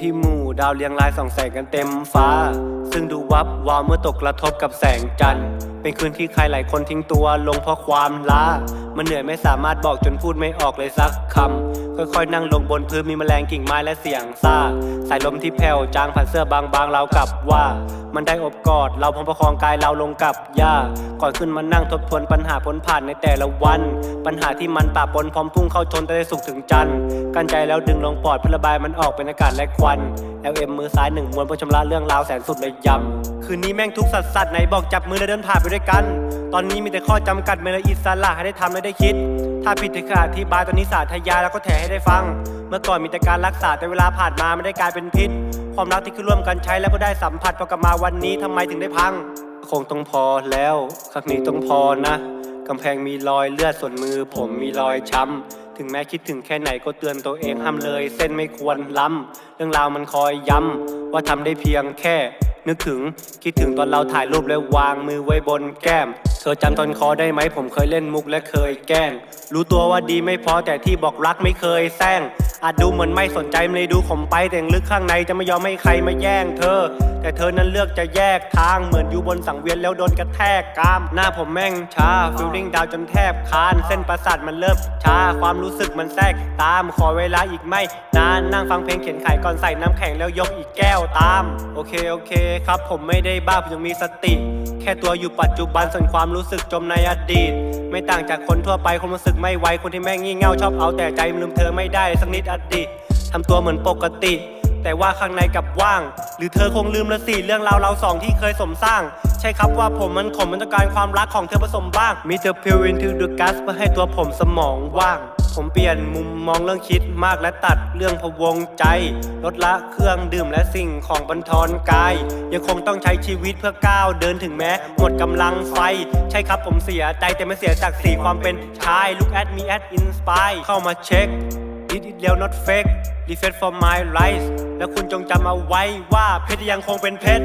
ที่หมู่ดาวเรียงรายส่องแสงกันเต็มฟ้า ซึ่งดูวับวาวเมื่อตกกระทบกับแสงจันทร์เป็นคืนที่ใครหลายคนทิ้งตัวลงเพราะความล้า มันเหนื่อยไม่สามารถบอกจนพูดไม่ออกเลยสักคำ ค่อยๆนั่งลงบนพื้นมีแมลงกิ่งไม้และเสียงซ่าสายลมที่แผ่วจางผ่านเสื้อบางๆเรากับว่า มันได้อบกอดเราพร้อมประคองกายเราลงกับหญ้าก่อนขึ้นมานั่งทบทวนปัญหาพ้นผ่านในแต่ละวัน ปัญหาที่มันป่าปนพร้อมพุ่งเข้าชนแต่ได้สุขถึงจันทร์กันใจแล้วดึงลงปอดเพื่อระบายมันออกเป็นอากาศและควัน LM มือซ้ายหนึ่งมวนเพื่อชำระเรื่องราวแสนสุดเลยย้ำคืนนี้แม่งทุกสัตว์สัตไหนบอกจับมือแล้วเดินผ่านไปด้วยกัน ตอนนี้มีแต่ข้อจำกัดไม่ลอิสระให้ได้ทำและได้คิด ถ้าผิดจะขาดที่บายตอนนี้สาธยายแล้วก็แถให้ได้ฟัง เมื่อก่อนมีแต่การรักษาแต่เวลาผ่านมาไม่ได้กลายเป็นพิษ ความรักที่คือร่วมกันใช้แล้วก็ได้สัมผัสพอกลับมาวันนี้ทำไมถึงได้พัง คงต้องพอแล้วครั้งนี้ต้องพอนะกำแพงมีรอยเลือดส่วนมือผมมีรอยช้ำ ถึงแม้คิดถึงแค่ไหนก็เตือนตัวเองห้ามเลย เส้นไม่ควรล้ำ เรื่องราวมันคอยย้ำ ว่าทำได้เพียงแค่ นึกถึงคิดถึงตอนเราถ่ายรูปแล้ววางมือไว้บนแก้ม เธอจำตอนคอได้ไหมผมเคยเล่นมุกและเคยแกล้ง รู้ตัวว่าดีไม่พอแต่ที่บอกรักไม่เคยแซง อาจดูเหมือนไม่สนใจไม่เลยดูข่มไปแต่ยังลึกข้างในจะไม่ยอมให้ใครมาแย่งเธอ แต่เธอนั้นเลือกจะแยกทางเหมือนอยู่บนสังเวียนแล้วโดนกระแทกกราม หน้าผมแม่งช้าฟิลลิ่งดาวจนแทบคานเส้นประสาทมันเริ่มช้าความรู้สึกมันแทรกตามขอเวลาอีกไม่นานนั่งฟังเพลงเขียนขายก่อนใส่น้ำแข็งแล้วยกอีกแก้วตาม โอเคโอเคครับ ผมไม่ได้บ้าผมยังมีสติ ค่ตัวอยู่ปัจจุบันส่วนความรู้สึกจมในอดีต ไม่ต่างจากคนทั่วไปคนรู้สึกไม่ไวคนที่แม่งงี่เง่าชอบเอาแต่ใจลืมเธอไม่ได้สักนิดอดีตทำตัวเหมือนปกติ แต่ว่าข้างในกับว่าง หรือเธอคงลืมละสิเรื่องราวเราสองที่เคยสมสร้าง ใช่ครับว่าผมมันขมมันต้องการความรักของเธอผสมบ้างมีเธอพิวอินทูดูกัสเพื่อให้ตัวผมสมองว่าง ผมเปลี่ยนมุมมองเรื่องคิดมากและตัดเรื่องพวงใจ ลดละเครื่องดื่มและสิ่งของบันทอนกาย ยังคงต้องใช้ชีวิตเพื่อก้าวเดินถึงแม้หมดกำลังไฟ ใช่ครับผมเสียใจแต่ไม่เสียจากสีความเป็นชาย Look at me at inspire เข้ามาเช็ค Did it real not fake Reflect for my life และคุณจงจำเอาไว้ว่าเพชรยังคงเป็นเพชร